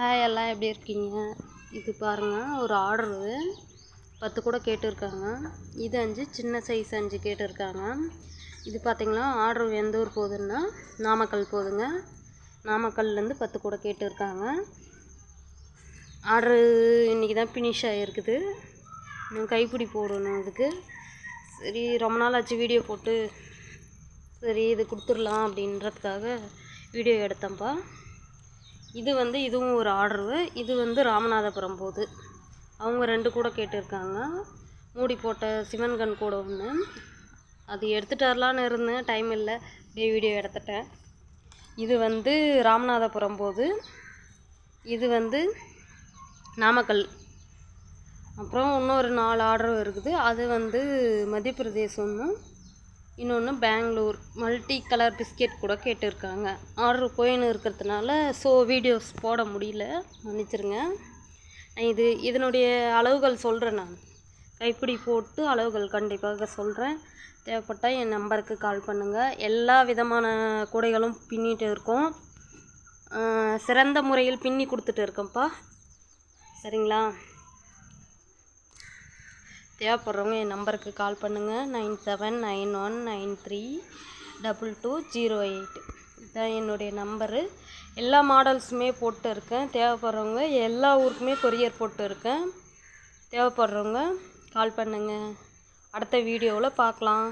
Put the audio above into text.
Hi எல்லாம் எப்படி இருக்கீங்க? இது பாருங்கள் ஒரு ஆர்டரு பத்து கூட கேட்டிருக்காங்க. இது அஞ்சு சின்ன சைஸ் அஞ்சு கேட்டிருக்காங்க. இது பார்த்திங்கன்னா ஆர்டர் எந்த ஊர் போகுதுன்னா நாமக்கல் போகுதுங்க. நாமக்கல்லேருந்து பத்து கூட கேட்டிருக்காங்க. ஆர்டரு இன்றைக்கி தான் ஃபினிஷ் ஆகிருக்குது இன்னும் கைப்பிடி போடணும் அதுக்கு. சரி ரொம்ப நாள் ஆச்சு வீடியோ போட்டு. சரி இது கொடுத்துடலாம் அப்படின்றதுக்காக வீடியோ எடுத்தேன்ப்பா இது வந்து இதுவும் ஒரு ஆர்டரு இது வந்து ராமநாதபுரம் போகுது அவங்க ரெண்டு கூட கேட்டிருக்காங்க. மூடி போட்ட சிவன்கன் கூட ஒன்று அது எடுத்துகிட்டு வரலான்னு இருந்தேன். டைம் இல்லை. அப்படியே வீடியோ எடுத்துட்டேன். இது வந்து ராமநாதபுரம் போகுது இது வந்து நாமக்கல். அப்புறம் இன்னொரு நாலு ஆர்டர் இருக்குது. அது வந்து மத்திய பிரதேசமும் இன்னொன்று பெங்களூர் மல்டி கலர் பிஸ்கெட் கூட கேட்டிருக்காங்க. ஆர்டர் போயின்னு இருக்கிறதுனால ஸோ வீடியோஸ் போட முடியல. மன்னிச்சிருங்க. இது இதனுடைய அளவுகள் சொல்கிறேன் நான். கைப்பிடி போட்டு அளவுகள் கண்டிப்பாக சொல்கிறேன் தேவைப்பட்டால் என் நம்பருக்கு கால் பண்ணுங்கள் எல்லா விதமான கூடைகளும் பின்னிட்டு இருக்கோம். சிறந்த முறையில் பின்னி கொடுத்துட்டு இருக்கோம்ப்பா. சரிங்களா? தேவைப்படுறவங்க என் நம்பருக்கு கால் பண்ணுங்கள் nine seven nine one nine three double two zero eight. இதுதான் என்னுடைய நம்பரு. எல்லா மாடல்ஸுமே போட்டு இருக்கேன் தேவைப்படுறவங்க எல்லா ஊருக்குமே கொரியர் போட்டு இருக்கேன் தேவைப்படுறவங்க கால் பண்ணுங்கள் அடுத்த வீடியோவில் பார்க்கலாம்.